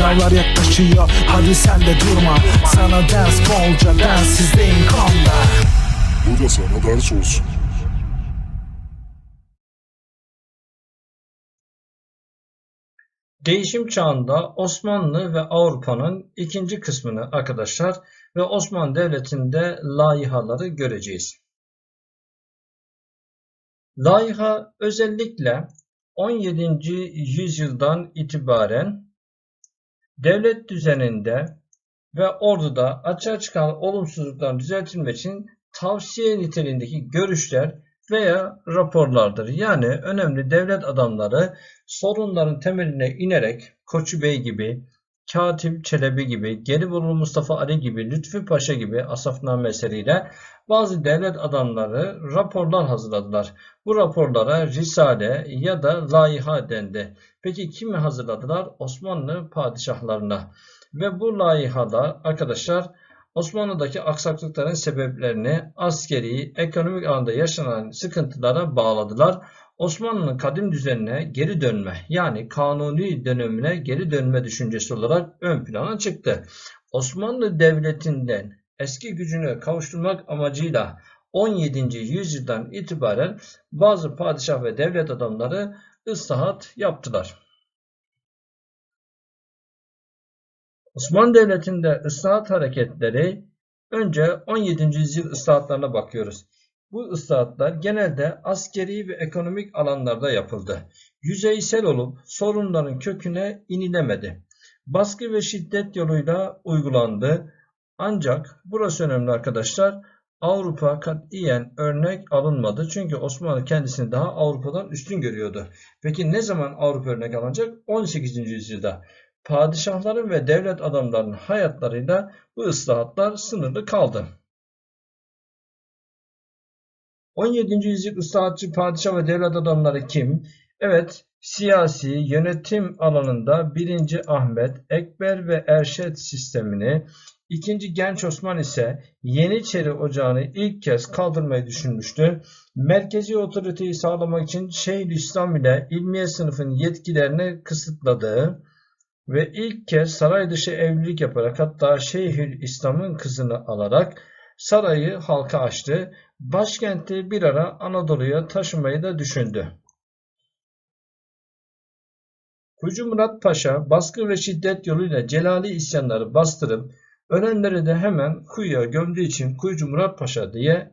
Sınavlar yaklaşıyor hadi sen de durma Sana ders bolca densizliğin konda Bu da sana ders olsun. Değişim çağında Osmanlı ve Avrupa'nın ikinci kısmını arkadaşlar ve Osmanlı Devleti'nde layihaları göreceğiz. Laiha özellikle 17. yüzyıldan itibaren devlet düzeninde ve orduda açığa çıkan olumsuzlukların düzeltilmek için tavsiye niteliğindeki görüşler veya raporlardır. Yani önemli devlet adamları sorunların temeline inerek Koçu Bey gibi, Katip Çelebi gibi, Gelibolu Mustafa Ali gibi, Lütfü Paşa gibi Asafname eseriyle bazı devlet adamları raporlar hazırladılar. Bu raporlara Risale ya da Laiha dendi. Peki kimi hazırladılar? Osmanlı padişahlarına. Ve bu laihalar arkadaşlar Osmanlı'daki aksaklıkların sebeplerini askeri, ekonomik alanda yaşanan sıkıntılara bağladılar. Osmanlı'nın kadim düzenine geri dönme yani kanuni dönemine geri dönme düşüncesi olarak ön plana çıktı. Osmanlı Devleti'nden eski gücüne kavuşturmak amacıyla 17. yüzyıldan itibaren bazı padişah ve devlet adamları ıslahat yaptılar. Osmanlı Devleti'nde ıslahat hareketleri önce 17. yüzyıl ıslahatlarına bakıyoruz. Bu ıslahatlar genelde askeri ve ekonomik alanlarda yapıldı. Yüzeysel olup sorunların köküne inilemedi. Baskı ve şiddet yoluyla uygulandı. Ancak burası önemli arkadaşlar. Avrupa katiyen örnek alınmadı. Çünkü Osmanlı kendisini daha Avrupa'dan üstün görüyordu. Peki ne zaman Avrupa örnek alınacak? 18. yüzyılda. Padişahların ve devlet adamlarının hayatlarıyla bu ıslahatlar sınırlı kaldı. 17. yüzyıl ıslahatçı padişah ve devlet adamları kim? Evet, siyasi yönetim alanında 1. Ahmet, Ekber ve Erşet sistemini, 2. Genç Osman ise Yeniçeri Ocağı'nı ilk kez kaldırmayı düşünmüştü. Merkezi otoriteyi sağlamak için Şeyhülislam ile ilmiye sınıfın yetkilerini kısıtladığı ve ilk kez saray dışı evlilik yaparak hatta Şeyhül İslam'ın kızını alarak sarayı halka açtı. Başkenti bir ara Anadolu'ya taşımayı da düşündü. Kuyucu Murat Paşa baskı ve şiddet yoluyla Celali isyanları bastırıp ölenleri de hemen kuyuya gömdüğü için Kuyucu Murat Paşa diye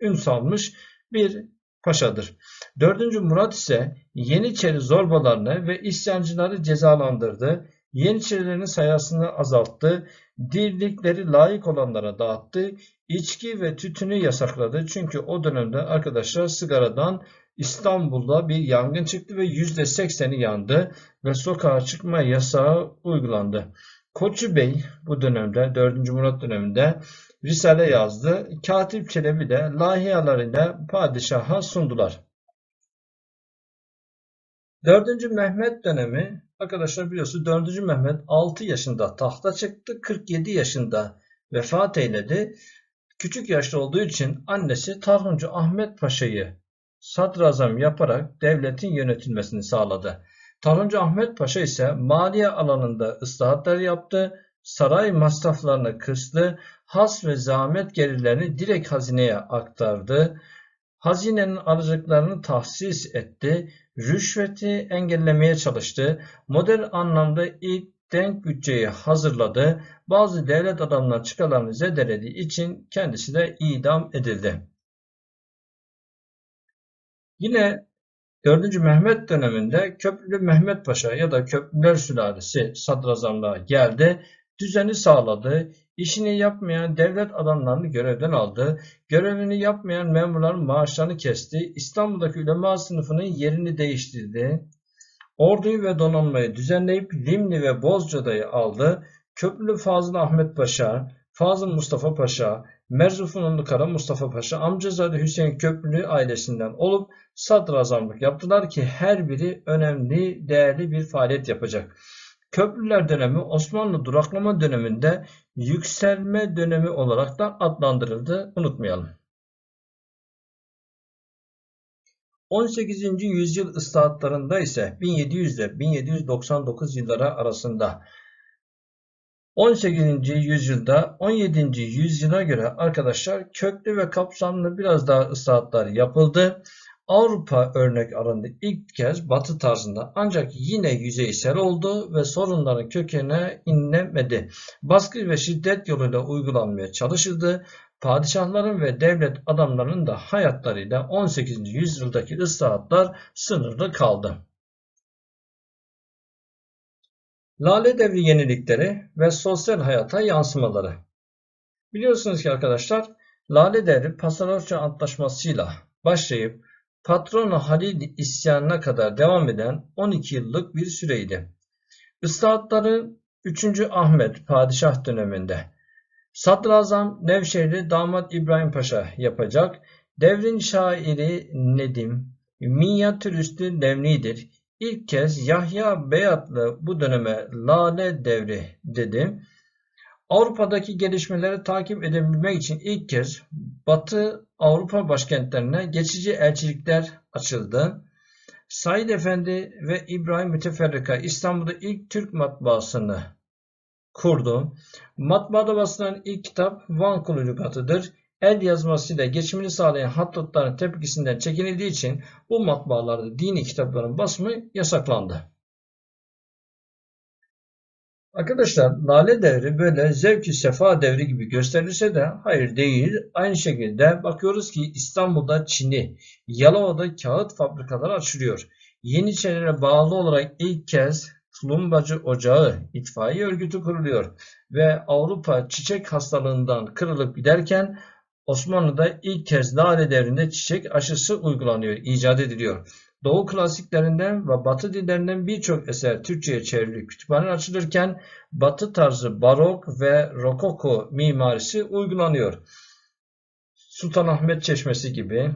ün salmış bir paşadır. 4. Murat ise Yeniçeri zorbalarını ve isyancıları cezalandırdı. Yeniçerilerin sayısını azalttı. Dirlikleri layık olanlara dağıttı. İçki ve tütünü yasakladı. Çünkü o dönemde arkadaşlar sigaradan İstanbul'da bir yangın çıktı ve %80'i yandı ve sokağa çıkma yasağı uygulandı. Koçu Bey bu dönemde 4. Murat döneminde Risale yazdı. Katip Çelebi de lahiyalarıyla padişaha sundular. 4. Mehmet dönemi arkadaşlar biliyorsunuz 4. Mehmet 6 yaşında tahta çıktı. 47 yaşında vefat eyledi. Küçük yaşta olduğu için annesi Tarhuncu Ahmet Paşa'yı sadrazam yaparak devletin yönetilmesini sağladı. Tarhuncu Ahmet Paşa ise maliye alanında ıslahatlar yaptı, saray masraflarını kıstı, has ve zahmet gelirlerini direkt hazineye aktardı, hazinenin alacaklarını tahsis etti, rüşveti engellemeye çalıştı, modern anlamda ilk denk bütçeyi hazırladı, bazı devlet adamlarının çıkalarını zedelediği için kendisi de idam edildi. Yine 4. Mehmet döneminde Köprülü Mehmet Paşa ya da Köprüler Sülalesi sadrazamlığa geldi, düzeni sağladı, işini yapmayan devlet adamlarını görevden aldı, görevini yapmayan memurların maaşlarını kesti, İstanbul'daki ulema sınıfının yerini değiştirdi, orduyu ve donanmayı düzenleyip Limni ve Bozcaada'yı aldı, Köprülü Fazıl Ahmet Paşa, Fazıl Mustafa Paşa, Merzufunlu Kara Mustafa Paşa, amcazade Hüseyin Köprülü ailesinden olup sadrazamlık yaptılar ki her biri önemli, değerli bir faaliyet yapacak. Köprüler dönemi Osmanlı duraklama döneminde yükselme dönemi olarak da adlandırıldı. Unutmayalım. 18. yüzyıl ıslahatlarında ise 1700 ile 1799 yılları arasında 18. yüzyılda 17. yüzyıla göre arkadaşlar köklü ve kapsamlı biraz daha ıslahatlar yapıldı. Avrupa örnek alındı ilk kez batı tarzında ancak yine yüzeysel oldu ve sorunların kökenine inlemedi. Baskı ve şiddet yoluyla uygulanmaya çalışıldı. Padişahların ve devlet adamlarının da hayatlarıyla 18. yüzyıldaki ıslahatlar sınırlı kaldı. Lale devri yenilikleri ve sosyal hayata yansımaları. Biliyorsunuz ki arkadaşlar Lale devri Pasarofça Antlaşması'yla başlayıp Patrona Halil isyanına kadar devam eden 12 yıllık bir süreydi. Islahatları 3. Ahmet padişah döneminde Sadrazam Nevşehirli damat İbrahim Paşa yapacak. Devrin şairi Nedim, minyatürüstü Levni'dir. İlk kez Yahya Beyatlı bu döneme Lale devri dedi. Avrupa'daki gelişmeleri takip edebilmek için ilk kez Batı Avrupa başkentlerine geçici elçilikler açıldı. Said Efendi ve İbrahim Müteferrika İstanbul'da ilk Türk matbaasını kurdu. Matbaada basılan ilk kitap Van Kulu Lügatı'dır. El yazmasıyla geçimini sağlayan hattotların tepkisinden çekinildiği için bu matbaalarda dini kitapların basımı yasaklandı. Arkadaşlar Lale devri böyle zevk-i sefa devri gibi gösterilse de hayır değil. Aynı şekilde bakıyoruz ki İstanbul'da Çin'i, Yalova'da kağıt fabrikaları açılıyor. Yeniçerilere bağlı olarak ilk kez Tulumbacı Ocağı itfaiye örgütü kuruluyor ve Avrupa çiçek hastalığından kırılıp giderken Osmanlı'da ilk kez Lale devrinde çiçek aşısı uygulanıyor, icat ediliyor. Doğu klasiklerinden ve Batı dillerinden birçok eser Türkçe'ye çevrilip kütüphane açılırken Batı tarzı barok ve rokoko mimarisi uygulanıyor. Sultanahmet Çeşmesi gibi,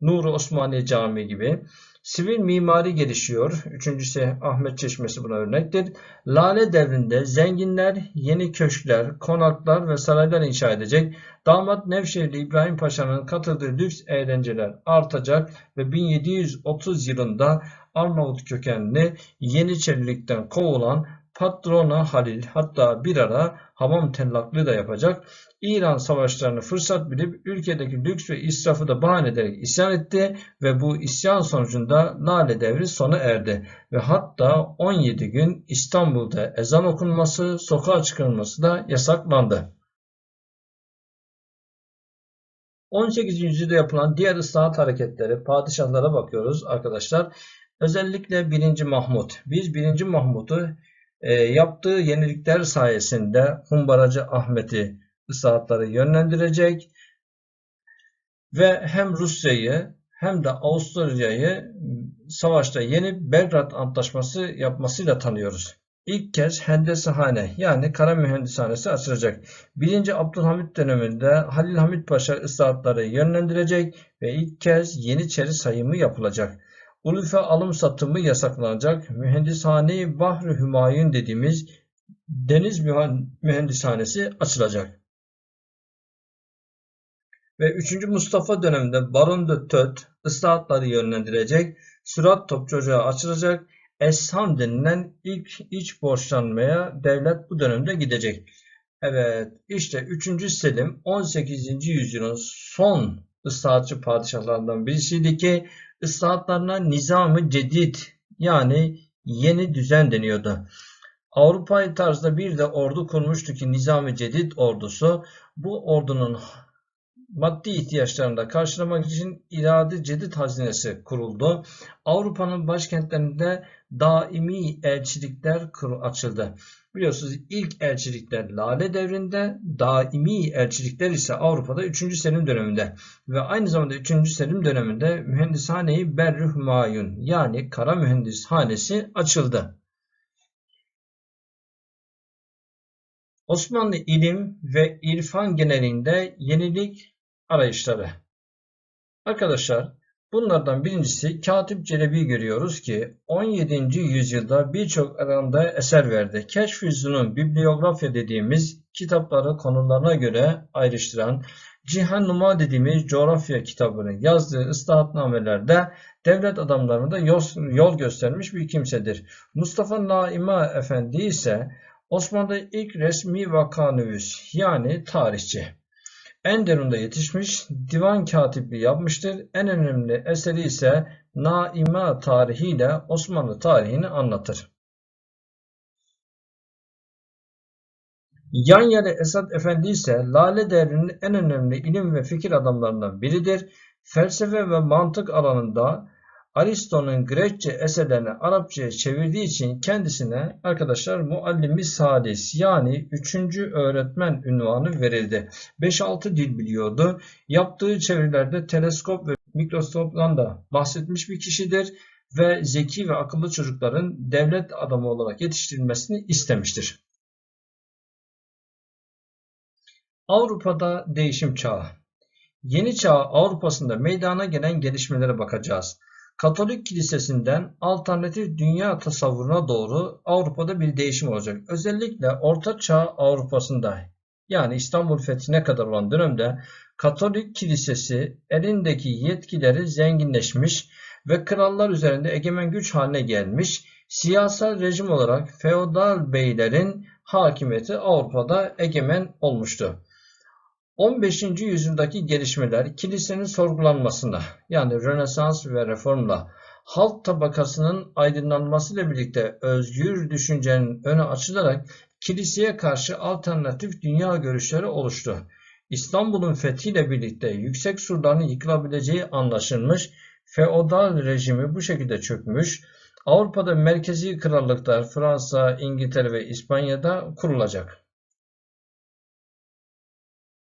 Nur Osmaniye Camii gibi sivil mimari gelişiyor. Üçüncüsü Ahmet Çeşmesi buna örnektir. Lale devrinde zenginler yeni köşkler, konaklar ve saraylar inşa edecek. Damat Nevşehirli İbrahim Paşa'nın katıldığı lüks eğlenceler artacak ve 1730 yılında Arnavut kökenli Yeniçerilikten kovulan Patrona Halil hatta bir ara hamam tellaklığı da yapacak. İran savaşlarını fırsat bilip ülkedeki lüks ve israfı da bahane ederek isyan etti ve bu isyan sonucunda Lale devri sona erdi ve hatta 17 gün İstanbul'da ezan okunması, sokağa çıkılması da yasaklandı. 18. yüzyılda yapılan diğer ıslahat hareketleri, padişahlara bakıyoruz arkadaşlar. Özellikle 1. Mahmut. Biz 1. Mahmut'u e, yaptığı yenilikler sayesinde Humbaracı Ahmet'i ıslahatları yönlendirecek ve hem Rusya'yı hem de Avusturya'yı savaşta yenip Belgrad Antlaşması yapmasıyla tanıyoruz. İlk kez Hendesehane yani Kara Mühendishanesi açılacak. 1. Abdülhamit döneminde Halil Hamit Paşa ıslahatları yönlendirecek ve ilk kez Yeniçeri sayımı yapılacak. Ulufe alım satımı yasaklanacak. Mühendishane Bahri Hümayun dediğimiz deniz mühendishanesi açılacak. Ve 3. Mustafa döneminde Baron de Töt ıslahatları yönlendirecek. Sürat topçu ocağı açılacak. Esham denilen ilk iç borçlanmaya devlet bu dönemde gidecek. Evet işte 3. Selim 18. yüzyılın son ıslahatçı padişahlarından birisiydi ki ıslahatlarına nizamı cedid yani yeni düzen deniyordu. Avrupa tarzda bir de ordu kurmuştu ki Nizami Cedid ordusu bu ordunun maddi ihtiyaçlarını da karşılamak için irade cedid hazinesi kuruldu. Avrupa'nın başkentlerinde daimi elçilikler açıldı. Biliyorsunuz ilk elçilikler Lale devrinde, daimi elçilikler ise Avrupa'da 3. Selim döneminde ve aynı zamanda 3. Selim döneminde Mühendishane-i Berri Hümayun yani Kara Mühendishanesi açıldı. Osmanlı ilim ve irfan genelinde yenilik arayışları. Arkadaşlar bunlardan birincisi Katip Celebi görüyoruz ki 17. yüzyılda birçok alanda eser verdi. Keşfüzünün bibliografya dediğimiz kitapları konularına göre ayrıştıran Cihan Numa dediğimiz coğrafya kitabını yazdığı ıslahatnamelerde devlet adamlarına da yol, göstermiş bir kimsedir. Mustafa Naima Efendi ise Osmanlı ilk resmi vakanüvis yani tarihçi. Enderun'da yetişmiş, divan katipliği yapmıştır. En önemli eseri ise Naima tarihiyle Osmanlı tarihini anlatır. Yanyeli Esat Efendi ise Lale devrinin en önemli ilim ve fikir adamlarından biridir. Felsefe ve mantık alanında Aristo'nun Grekçe eserlerini Arapçaya çevirdiği için kendisine arkadaşlar muallimi sadis yani 3. öğretmen ünvanı verildi. 5-6 dil biliyordu. Yaptığı çevirilerde teleskop ve mikroskoptan da bahsetmiş bir kişidir ve zeki ve akıllı çocukların devlet adamı olarak yetiştirilmesini istemiştir. Avrupa'da değişim çağı. Yeni çağ Avrupa'sında meydana gelen gelişmelere bakacağız. Katolik kilisesinden alternatif dünya tasavvuruna doğru Avrupa'da bir değişim olacak. Özellikle Orta Çağ Avrupa'sında yani İstanbul fethine kadar olan dönemde Katolik kilisesi elindeki yetkileri zenginleşmiş ve krallar üzerinde egemen güç haline gelmiş. Siyasal rejim olarak feodal beylerin hakimiyeti Avrupa'da egemen olmuştu. 15. yüzyıldaki gelişmeler kilisenin sorgulanmasına yani Rönesans ve reformla halk tabakasının aydınlanmasıyla birlikte özgür düşüncenin önü açılarak kiliseye karşı alternatif dünya görüşleri oluştu. İstanbul'un fethiyle birlikte yüksek surların yıkılabileceği anlaşılmış, feodal rejimi bu şekilde çökmüş, Avrupa'da merkezi krallıklar Fransa, İngiltere ve İspanya'da kurulacak.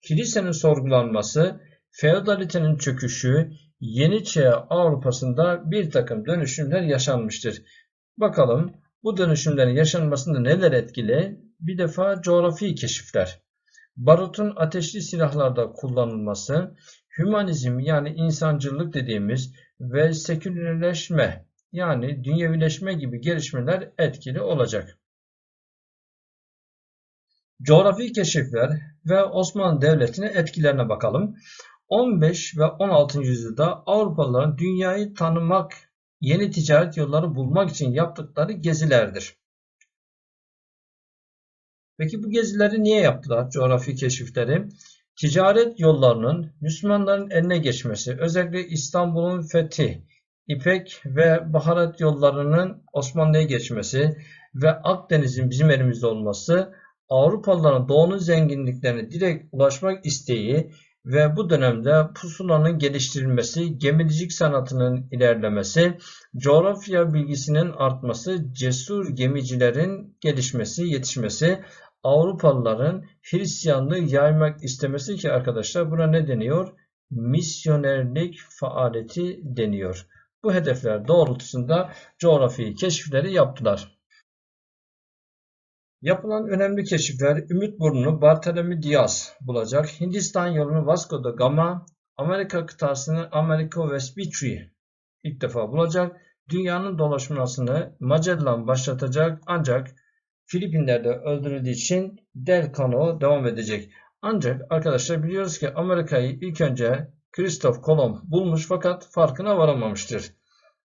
Kilisenin sorgulanması, feodalitenin çöküşü, Yeni Çağ Avrupa'sında bir takım dönüşümler yaşanmıştır. Bakalım bu dönüşümlerin yaşanmasında neler etkili? Bir defa coğrafi keşifler. Barutun ateşli silahlarda kullanılması, hümanizm yani insancılık dediğimiz ve sekülerleşme yani dünyevileşme gibi gelişmeler etkili olacak. Coğrafi keşifler ve Osmanlı Devleti'nin etkilerine bakalım. 15 ve 16. yüzyılda Avrupalıların dünyayı tanımak, yeni ticaret yolları bulmak için yaptıkları gezilerdir. Peki bu gezileri niye yaptılar coğrafi keşifleri? Ticaret yollarının Müslümanların eline geçmesi, özellikle İstanbul'un fethi, İpek ve baharat yollarının Osmanlı'ya geçmesi ve Akdeniz'in bizim elimizde olması Avrupalıların doğunun zenginliklerine direkt ulaşmak isteği ve bu dönemde pusulanın geliştirilmesi, gemicilik sanatının ilerlemesi, coğrafya bilgisinin artması, cesur gemicilerin gelişmesi, yetişmesi, Avrupalıların Hristiyanlığı yaymak istemesi ki arkadaşlar buna ne deniyor? Misyonerlik faaliyeti deniyor. Bu hedefler doğrultusunda coğrafi keşifleri yaptılar. Yapılan önemli keşifler Ümit Burnu'nu Bartholomew Diaz bulacak. Hindistan yolunu Vasco da Gama, Amerika kıtasını Amerigo Vespucci ilk defa bulacak. Dünyanın dolaşmasını Magellan başlatacak ancak Filipinler'de öldürüldüğü için Del Cano devam edecek. Ancak arkadaşlar biliyoruz ki Amerika'yı ilk önce Christoph Kolomb bulmuş fakat farkına varamamıştır.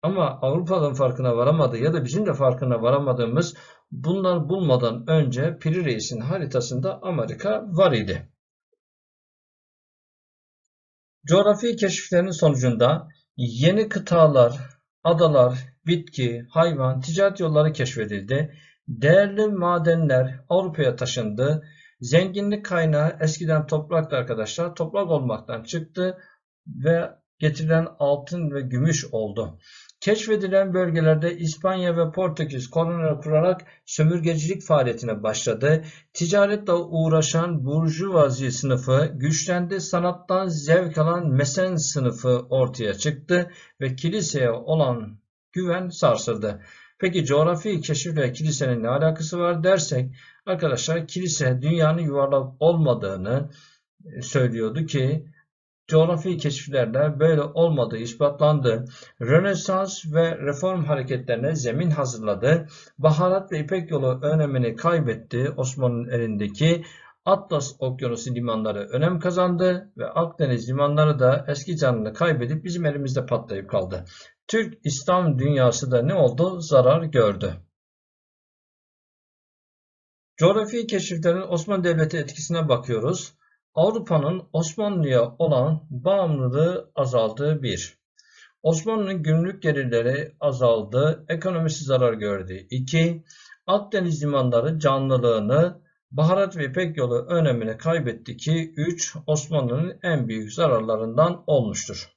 Ama Avrupa'nın farkına varamadığı ya da bizim de farkına varamadığımız bunlar bulmadan önce Piri Reis'in haritasında Amerika var idi. Coğrafi keşiflerin sonucunda yeni kıtalar, adalar, bitki, hayvan, ticaret yolları keşfedildi. Değerli madenler Avrupa'ya taşındı. Zenginlik kaynağı eskiden topraktı arkadaşlar. Toprak olmaktan çıktı ve getirilen altın ve gümüş oldu. Keşfedilen bölgelerde İspanya ve Portekiz koloniler kurarak sömürgecilik faaliyetine başladı. Ticaretle uğraşan burjuvazi sınıfı güçlendi. Sanattan zevk alan mesen sınıfı ortaya çıktı ve kiliseye olan güven sarsıldı. Peki coğrafi keşifle kilisenin ne alakası var dersek arkadaşlar kilise dünyanın yuvarlak olmadığını söylüyordu ki coğrafi keşiflerle böyle olmadığı ispatlandı. Rönesans ve reform hareketlerine zemin hazırladı. Baharat ve İpek yolu önemini kaybetti Osmanlı'nın elindeki. Atlas Okyanusu limanları önem kazandı ve Akdeniz limanları da eski canını kaybedip bizim elimizde patlayıp kaldı. Türk İslam dünyası da ne oldu? Zarar gördü. Coğrafi keşiflerin Osmanlı Devleti etkisine bakıyoruz. Avrupa'nın Osmanlı'ya olan bağımlılığı azaldı 1. Osmanlı'nın gümrük gelirleri azaldı, ekonomisi zarar gördü 2. Akdeniz limanları canlılığını, baharat ve İpek yolu önemini kaybetti ki 3. Osmanlı'nın en büyük zararlarından olmuştur.